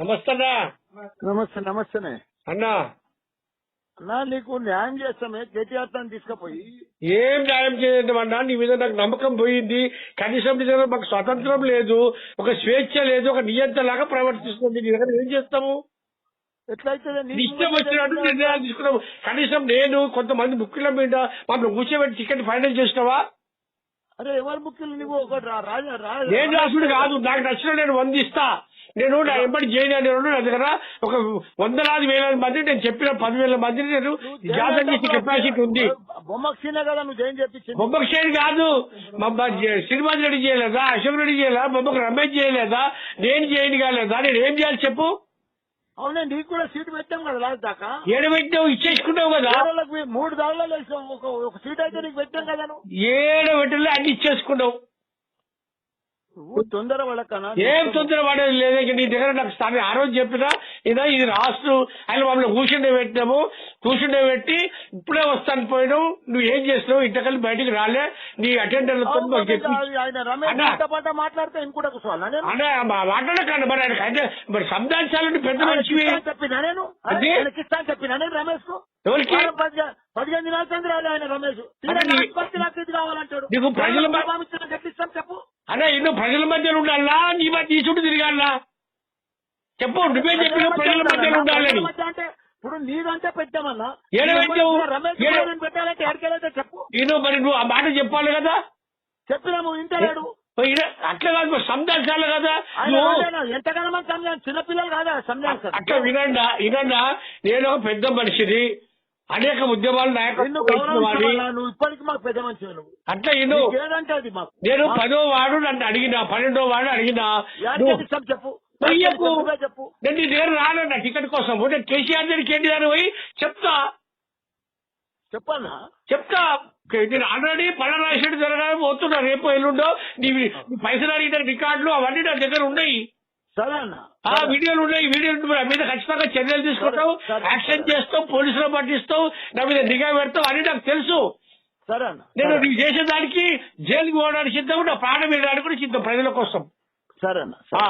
నమస్తే అన్నా. నమస్తే నమస్తేనే. అన్నా. అన్నా నీకు న్యాయం చేస్తామే కేటీఆర్ తను తీసుకుపోయి. ఏం న్యాయం చేయదన్నా నీ మీద నాకు నమ్మకం పోయింది. కనీసం మాకు స్వతంత్రం లేదు ఒక స్వేచ్ఛ లేదు ఒక నియంత్రణ లాగా ప్రవర్తిస్తుంది. నీ దగ్గర ఏం చేస్తాము? ఎట్లయితే ఇష్టం వచ్చినట్టు నిర్ణయాలు తీసుకున్నాము. కనీసం నేను కొంతమంది ముఖ్యుల మీద మమ్మల్ని కూర్చోబెట్టి టికెట్ ఫైనల్ చేసినావా? అరే ఎవరు ముఖ్యులు? నువ్వు నేను రాసుడు కాదు నాకు నచ్చిన నేను వందిస్తా. నేను నా ఎంబడి అనేవాడు నా దగ్గర ఒక వందలాది వేల మంది నేను చెప్పిన పదివేల మందిని నేను జాతర చేసే కెపాసిటీ ఉంది. బొమ్మకు సీనే కదా. శ్రీనివాస్ రెడ్డి చేయలేదా? అశోక్ రెడ్డి చేయలేదా? బొమ్మకు రమేష్ చేయలేదా? నేను చేయని కాలేదా? నేను ఏం చేయాలి చెప్పు. అవునే నీకు కూడా సీటు పెట్టాం కదా లాస్ట్ దాకా. ఏడు పెట్టావు ఇచ్చేసుకున్నావు కదా. మూడు దాడులలో వేసాం. ఒక సీట్ అయితే నీకు పెట్టాం కదా ఏడు పెట్టలే అన్ని ఇచ్చేసుకున్నావు. నువ్వు తొందర పడకనా? ఏం తొందర పడేది లేదు నీ దగ్గర నాకు స్థానం ఆ రోజు చెప్పినా ఇదా ఇది రాష్ట్ర. ఆయన మమ్మల్ని కూర్చుండే పెట్టినాము. కూర్చుండే పెట్టి ఇప్పుడే వస్తాను పోయినావు. నువ్వు ఏం చేసినావు ఇంతకల్లి బయటికి రాలే. నీ అది ఆయన రమేష్. పాట మాట్లాడితే ఇంకోటి కూర్చోవాలా మాట్లాడకండి మరి ఆయనకి అయితే మరి సంధానించాలంటే పెద్ద ఆయనకి చెప్పినా నేను? అని చెప్పినా నేను రమేష్ ఎవరికి? వారం పదిహేను దినాల సంది రాలే ఆయన రమేష్. నాకు ఇది కావాలంటాడు. నీకు ప్రజల అనే ఇల్లు ప్రజల మధ్యలో ఉండాలా నీ మధ్య నీ చుట్టూ తిరగాలా చెప్పు నువ్వే చెప్పిన ప్రజల మధ్యలో ఉండాలని. అంటే ఇప్పుడు నీదంటే పెట్టామన్నా పెట్టాలంటే చెప్పు. నేను మరి నువ్వు ఆ మాట చెప్పాలి కదా? చెప్పినాము ఇంటలేడు అట్లా కాదు సంధానించాలి కదా? ఎంతగానో సంజాన్ చిన్నపిల్లలు కాదా సంజాన్ అట్లా వినండా వినండా నేను ఒక పెద్ద మనిషిని అనేక ఉద్యమాలు నాయకత్వం ఇప్పటికి మాకు పెద్ద మనిషి నువ్వు అట్లా ఏదంటే అది మాకు. నేను పదో వాడు నన్ను అడిగినా పన్నెండో వాడు అడిగినా చెప్పు. చెప్పు. నేను నీ దగ్గర రానన్నా టికెట్ కోసం. నేను కేసీఆర్ దగ్గర కేటీఆర్ పోయి చెప్తా. చెప్పన్నా? చెప్తా. నేను ఆల్రెడీ పడరాశెడ్డి జరగాలని పోతున్నా. రేపు ఎల్లుండో నీ నీ పైసలు అడిగిన రికార్డులు అవన్నీ నా దగ్గర ఉన్నాయి. ఆ వీడియోలు ఉన్నాయి ఈ వీడియోలు నా మీద ఖచ్చితంగా చర్యలు తీసుకుంటావు. యాక్షన్ చేస్తావు పోలీసులు పట్టిస్తావు నా మీద నిఘా పెడతావు అని నాకు తెలుసు. సరే అన్న నేను సరే. నీకు చేసేదానికి జైలుకి పోవడానికి సిద్ధం నా ప్రాణం మీద కూడా సిద్ధం ప్రజల కోసం. సరే. అన్న ఆ.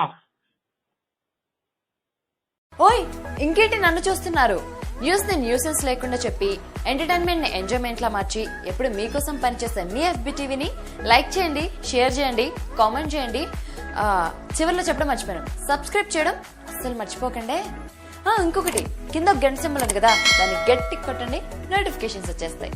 ఓయ్ ఇంకేంటి నన్ను చూస్తున్నారు? న్యూస్ని న్యూసెన్స్ లేకుండా చెప్పి ఎంటర్టైన్మెంట్ని ఎంజాయ్మెంట్ లా మార్చి ఎప్పుడు మీకోసం పనిచేసే మీ ఎఫ్బి టీవీని లైక్ చేయండి షేర్ చేయండి కామెంట్ చేయండి. చివర్లో చెప్పడం మర్చిపోయాను. సబ్స్క్రైబ్ చేయడం అసలు మర్చిపోకండి. ఇంకొకటి కింద ఒక గంట సింబల్ ఉంది కదా దాన్ని గట్టి కొట్టండి నోటిఫికేషన్స్ వచ్చేస్తాయి.